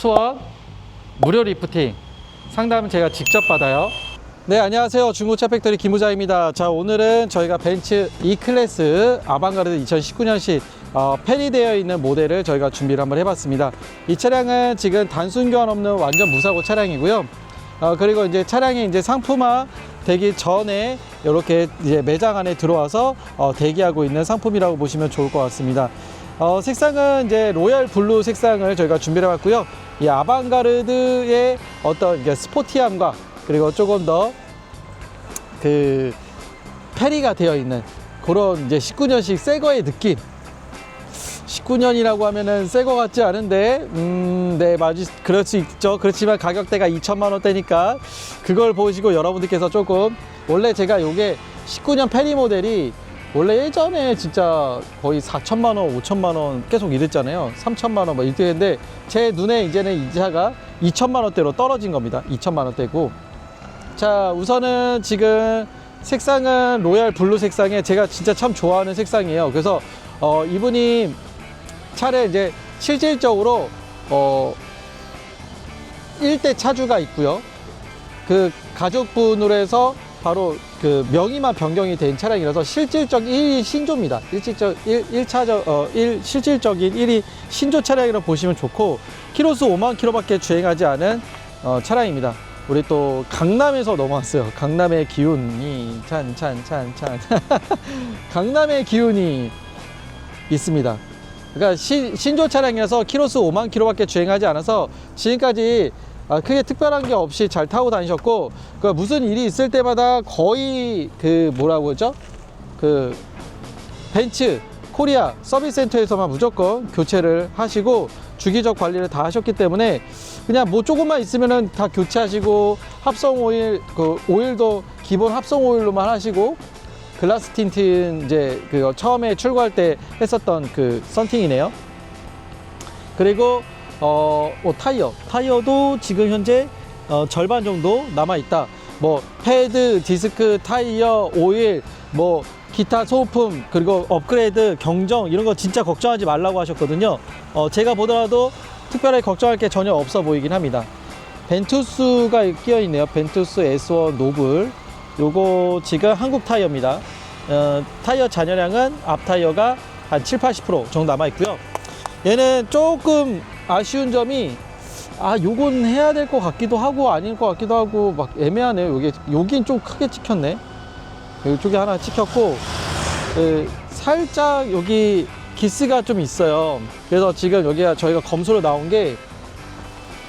수원 무료 리프팅 상담은 제가 직접 받아요. 네, 안녕하세요. 중고차 팩토리 김우자입니다. 자, 오늘은 저희가 벤츠 E클래스 아방가르드 2019년식 어, 페리되어 있는 모델을 저희가 준비를 한번 해봤습니다. 이 차량은 지금 단순 교환 없는 완전 무사고 차량이고요. 어, 그리고 이제 차량이 이제 상품화 되기 전에 이렇게 이제 매장 안에 들어와서 어, 대기하고 있는 상품이라고 보시면 좋을 것 같습니다. 어, 색상은 이제 로얄 블루 색상을 저희가 준비를 해봤고요. 이 아방가르드의 어떤 스포티함과 그리고 조금 더 그 페리가 되어 있는 그런 이제 19년식 새거의 느낌. 19년이라고 하면은 새거 같지 않은데, 음, 네, 맞을, 그럴 수 있죠. 그렇지만 가격대가 2천만 원대니까 그걸 보시고 여러분들께서 조금, 원래 제가 요게 19년 페리 모델이 원래 예전에 진짜 거의 4천만 원, 5천만 원 계속 이랬잖아요. 3천만 원뭐 이렇게 했는데 제 눈에 이제는 이 차가 2천만 원대로 떨어진 겁니다. 2천만 원대고. 자, 우선은 지금 색상은 로얄 블루 색상에 제가 진짜 참 좋아하는 색상이에요. 그래서 어, 이분이 차를 이제 실질적으로 어 1대 차주가 있고요. 그 가족분으로 해서 바로 그 명의만 변경이 된 차량이라서 실질적 1위 신조입니다. 실질적 1, 1차적 어 1, 실질적인 1위 신조 차량이라고 보시면 좋고 키로수 5만 킬로밖에 주행하지 않은 어, 차량입니다. 우리 또 강남에서 넘어왔어요. 강남의 기운이 찬 찬 찬 찬. 강남의 기운이 있습니다. 그러니까 신, 신조 차량이라서 키로수 5만 킬로밖에 주행하지 않아서 지금까지 아, 크게 특별한 게 없이 잘 타고 다니셨고 그 무슨 일이 있을 때마다 거의 그 뭐라고 그러죠? 그 벤츠 코리아 서비스 센터에서만 무조건 교체를 하시고 주기적 관리를 다 하셨기 때문에 그냥 뭐 조금만 있으면은 다 교체하시고 합성 오일 그 오일도 기본 합성 오일로만 하시고 글라스 틴트 이제 그 처음에 출고할 때 했었던 그 썬팅이네요. 그리고 어, 뭐 타이어 타이어도 지금 현재 어, 절반 정도 남아 있다. 뭐 패드, 디스크, 타이어, 오일, 뭐 기타 소모품 그리고 업그레이드, 경정 이런 거 진짜 걱정하지 말라고 하셨거든요. 어, 제가 보더라도 특별하게 걱정할 게 전혀 없어 보이긴 합니다. 벤투스가 끼어 있네요. 벤투스 S1 노블. 요거 지금 한국 타이어입니다. 어, 타이어 잔여량은 앞 타이어가 한 7, 80% 정도 남아 있고요. 얘는 조금 아쉬운 점이 아 요건 해야 될 것 같기도 하고 아닐 것 같기도 하고 막 애매하네요. 요게 여긴 좀 크게 찍혔네. 이쪽에 하나 찍혔고 그, 살짝 여기 기스가 좀 있어요. 그래서 지금 여기가 저희가 검수로 나온 게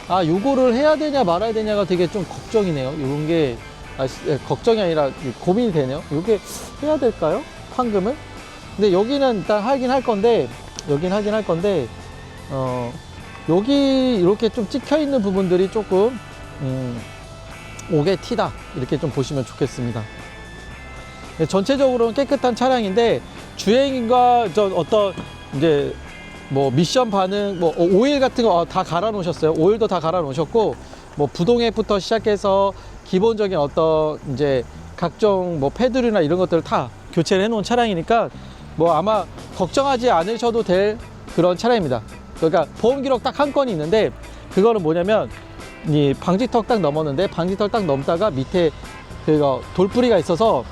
아, 요거를 해야 되냐 말아야 되냐가 되게 좀 걱정이네요. 요런 게, 아, 시- 예, 걱정이 아니라 고민이 되네요. 요게 해야 될까요? 판금을? 근데 여기는 일단 하긴 할 건데, 여긴 하긴 할 건데, 어, 여기 이렇게 좀 찍혀 있는 부분들이 조금, 음, 옥의 티다. 이렇게 좀 보시면 좋겠습니다. 네, 전체적으로는 깨끗한 차량인데, 주행과 저 어떤, 이제, 뭐 미션 반응, 뭐 어, 오일 같은 거 다 갈아 놓으셨어요. 오일도 다 갈아 놓으셨고, 뭐 부동액부터 시작해서 기본적인 어떤 이제 각종 뭐 패드류나 이런 것들을 다 교체를 해 놓은 차량이니까 뭐 아마 걱정하지 않으셔도 될 그런 차량입니다. 그러니까 보험 기록 딱 한 건이 있는데 그거는 뭐냐면 이 방지턱 딱 넘었는데 방지턱 딱 넘다가 밑에 그거 돌뿌리가 있어서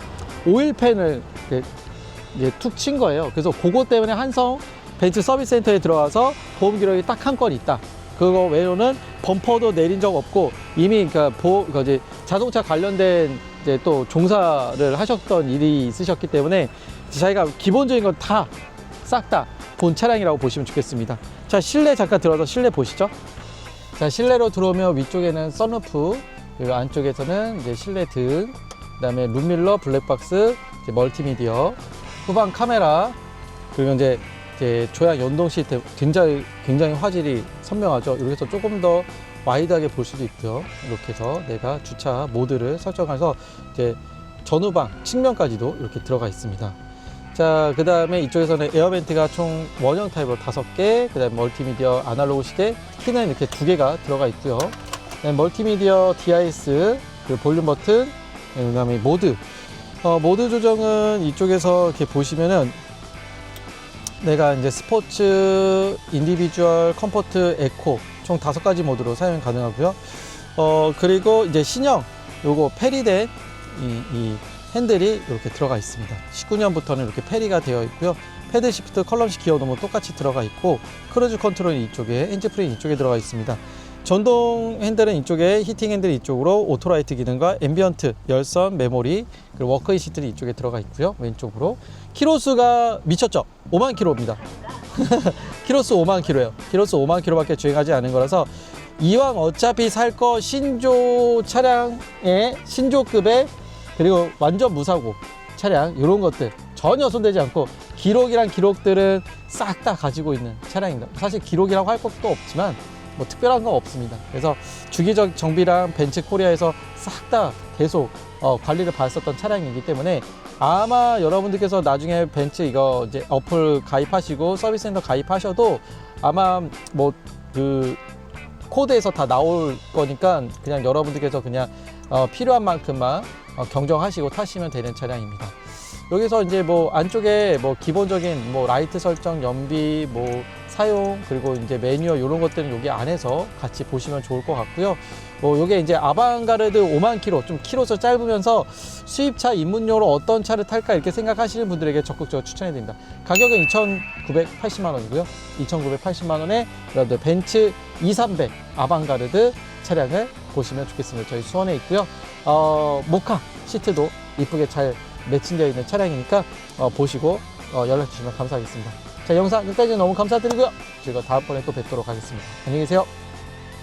오일팬을 이제 툭친 거예요. 그래서 그거 때문에 한성 벤츠 서비스 센터에 들어와서 보험 기록이 딱 한 건 있다. 그거 외로는 범퍼도 내린 적 없고 이미 그러니까 보 그지 자동차 관련된 이제 또 종사를 하셨던 일이 있으셨기 때문에 자기가 기본적인 건 다 싹 다 본 차량이라고 보시면 좋겠습니다. 자 실내 잠깐 들어서 실내 보시죠. 자 실내로 들어오면 위쪽에는 썬루프 그리고 안쪽에서는 이제 실내 등 그다음에 룸밀러 블랙박스 멀티미디어 후방 카메라 그리고 이제 이제 조향 연동 시스템 굉장히 굉장히 화질이 선명하죠. 이렇게 해서 조금 더 와이드하게 볼 수도 있고요. 이렇게 해서 내가 주차 모드를 설정해서 이제 전후방 측면까지도 이렇게 들어가 있습니다. 자, 그 다음에 이쪽에서는 에어벤트가 총 원형 타입으로 다섯 개, 그 다음에 멀티미디어 아날로그 시계, 키는 이렇게 두 개가 들어가 있고요. 그다음에 멀티미디어 DIS, 그 볼륨 버튼, 그 다음에 모드. 어, 모드 조정은 이쪽에서 이렇게 보시면은 내가 이제 스포츠, 인디비주얼, 컴포트, 에코 총 다섯 가지 모드로 사용 가능하고요. 어 그리고 이제 신형 요거 페리된 이, 이 핸들이 이렇게 들어가 있습니다. 19년부터는 이렇게 페리가 되어 있고요. 패드 시프트 컬럼식 기어도 똑같이 들어가 있고 크루즈 컨트롤이 이쪽에 엔진 프레임 이쪽에 들어가 있습니다. 전동 핸들은 이쪽에 히팅 핸들 이쪽으로 오토라이트 기능과 앰비언트 열선 메모리 그리고 워크이 시트는 이쪽에 들어가 있고요 왼쪽으로 키로수가 미쳤죠 5만 킬로입니다 키로수 5만 킬로예요 키로수 5만 킬로밖에 주행하지 않은 거라서 이왕 어차피 살 거 신조 차량의 신조급의 그리고 완전 무사고 차량 이런 것들 전혀 손대지 않고 기록이란 기록들은 싹 다 가지고 있는 차량입니다. 사실 기록이라고 할 것도 없지만 뭐 특별한 건 없습니다. 그래서 주기적 정비랑 벤츠 코리아에서 싹 다 계속 어, 관리를 받았었던 차량이기 때문에 아마 여러분들께서 나중에 벤츠 이거 이제 어플 가입하시고 서비스 센터 가입하셔도 아마 뭐 그 코드에서 다 나올 거니까 그냥 여러분들께서 그냥 어, 필요한 만큼만 어, 경정하시고 타시면 되는 차량입니다. 여기서 이제 뭐 안쪽에 뭐 기본적인 뭐 라이트 설정, 연비, 뭐 사용 그리고 이제 매뉴얼 이런 것들은 여기 안에서 같이 보시면 좋을 것 같고요. 뭐 요게 이제 아방가르드 5만 킬로 좀 킬로수 짧으면서 수입차 입문용으로 어떤 차를 탈까 이렇게 생각하시는 분들에게 적극적으로 추천해 드립니다. 가격은 2,980만 원이고요. 2,980만 원에 여러분들 벤츠 2300 아방가르드 차량을 보시면 좋겠습니다. 저희 수원에 있고요. 어, 모카 시트도 이쁘게 잘 매칭되어 있는 차량이니까 어, 보시고 어, 연락 주시면 감사하겠습니다. 자, 영상 끝까지 너무 감사드리고요. 저희가 다음번에 또 뵙도록 하겠습니다. 안녕히 계세요.